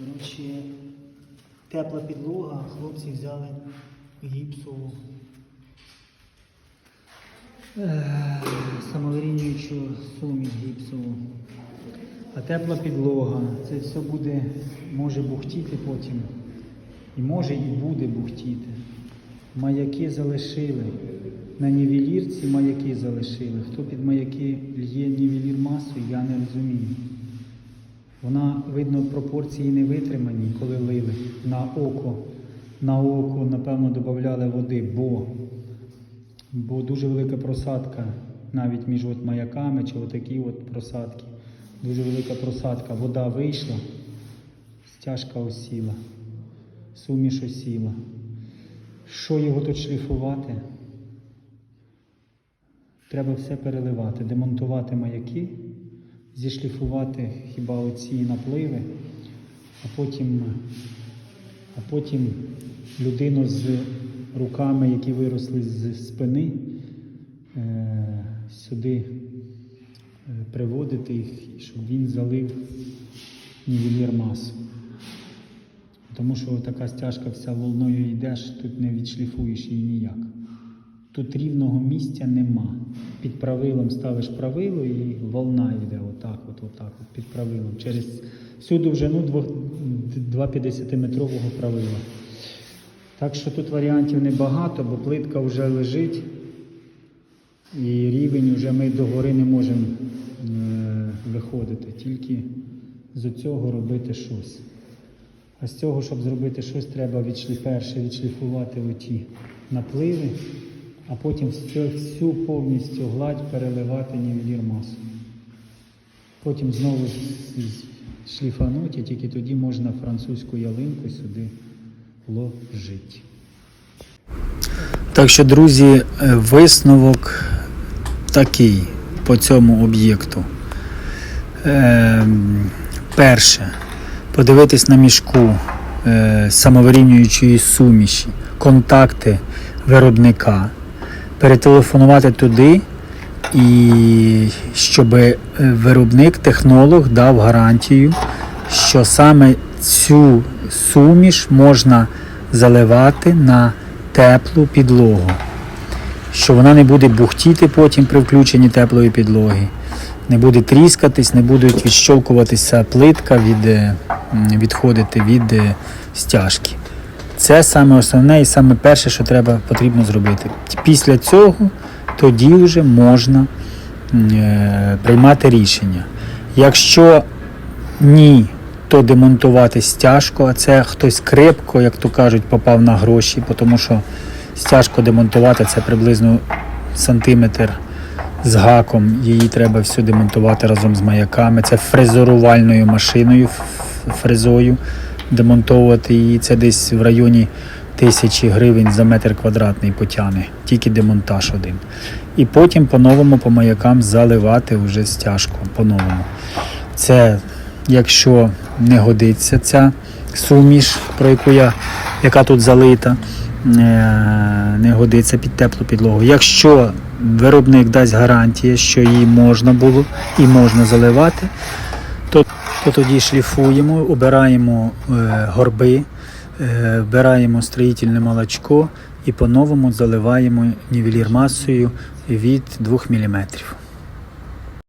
Коротше, тепла підлога, хлопці взяли гіпсову. е, суміш гіпсову. А тепла підлога. Це все буде, може бухтіти потім. І може і буде бухтіти. Маяки залишили. На нівелірці маяки залишили. Хто під маяки лє нівелір масою, я не розумію. Вона, видно, пропорції не витримані, коли лили на око. На око, напевно, додавали води, бо, бо дуже велика просадка навіть між от маяками чи отакі от просадки. Дуже велика просадка. Вода вийшла, стяжка осіла, суміш осіла. Що його тут шліфувати? Треба все переливати, демонтувати маяки, зішліфувати хіба оці напливи, а потім, а потім людину з руками, які виросли з спини, е, сюди е, приводити їх, щоб він залив нівелір масу. Тому що така стяжка вся волною йдеш, тут не відшліфуєш її ніяк. Тут рівного місця нема. Під правилом ставиш правило і волна йде отак, от, отак, от, під правилом. Через всю довжину 2,50-метрового правила. Так що тут варіантів небагато, бо плитка вже лежить. І рівень вже ми догори не можемо е, виходити, тільки з цього робити щось. А з цього, щоб зробити щось, треба відшлі, відшліфувати оті напливи, а потім всю, повністю гладь переливати нівелір масу. Потім знову шліфануть, і тільки тоді можна французьку ялинку сюди вложити. Так що, друзі, е, висновок такий по цьому об'єкту. Ем, перше, подивитись на мішку е, самовирівнюючої суміші, контакти виробника, перетелефонувати туди, і щоб е, виробник, технолог дав гарантію, що саме цю суміш можна заливати на теплу підлогу що вона не буде бухтіти потім при включенні теплої підлоги, не буде тріскатись, не буде відщолкуватися плитка, від, е, відходити від е, стяжки. Це саме основне і саме перше, що треба потрібно зробити. Після цього тоді вже можна е, приймати рішення. Якщо ні, то демонтувати стяжку, а це хтось крепко, як то кажуть, попав на гроші, тому що стяжку демонтувати це приблизно сантиметр з гаком. Її треба всю демонтувати разом з маяками. Це фрезерувальною машиною, фрезою. Демонтовувати її це десь в районі тисячі гривень за метр квадратний потягне, тільки демонтаж один. І потім по-новому по маякам заливати вже стяжку по-новому. Це якщо не годиться ця суміш, про яку я, яка тут залита, е, не годиться під теплу підлогу. Якщо виробник дасть гарантію, що її можна було і можна заливати, то, то тоді шліфуємо, обираємо е, горби, е, вбираємо строїтельне молочко і по-новому заливаємо нівелір масою від 2 мм.